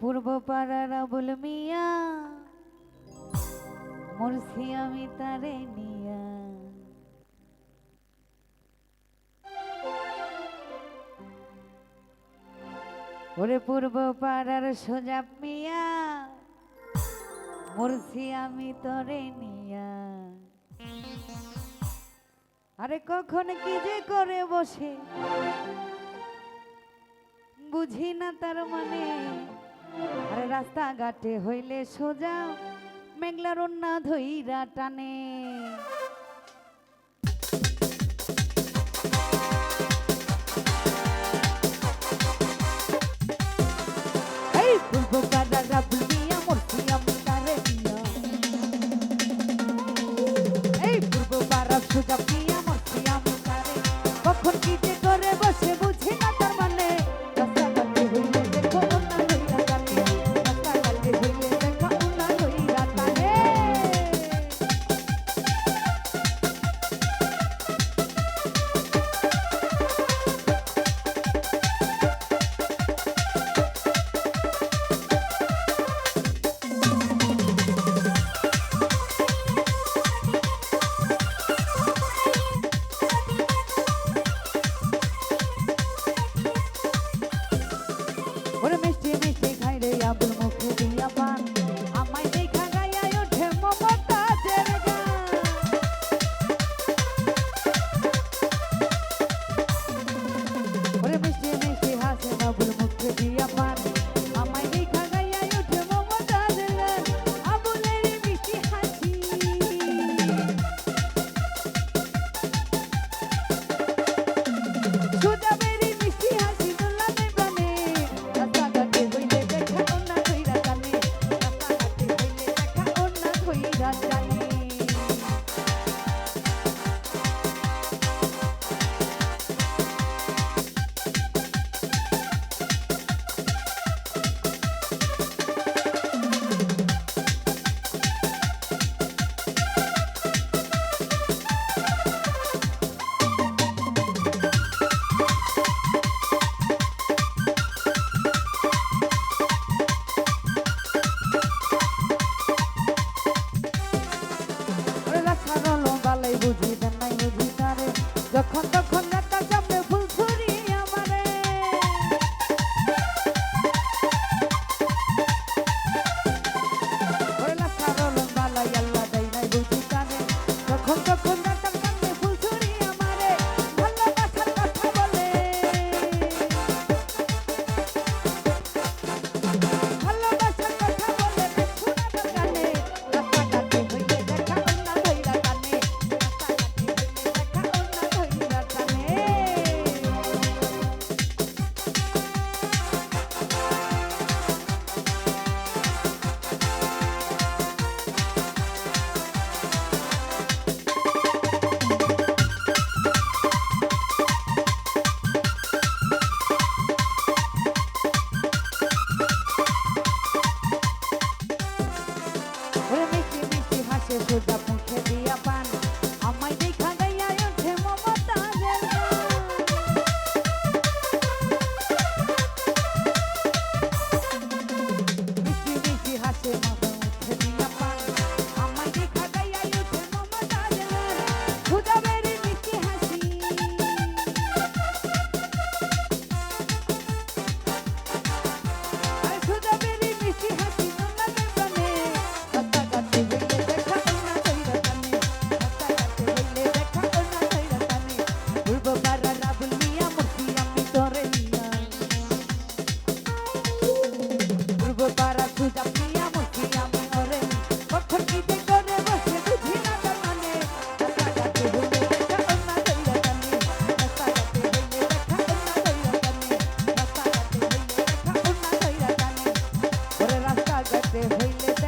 পূর্ব পাড়ার আবুল মিয়া। মরছি আমি তারে নিয়া। ওরে পূর্ব পাড়ার সোজাব মিয়া মরছি আমি তরে নিয়া। আরে কখন কি যে করে বসে, বুঝি না তার মানে আরে রাস্তাঘাটে হইলে সোজা মেঘলার অন্যা ধইরা টানে। এই Gracias, Jota. de you Letra.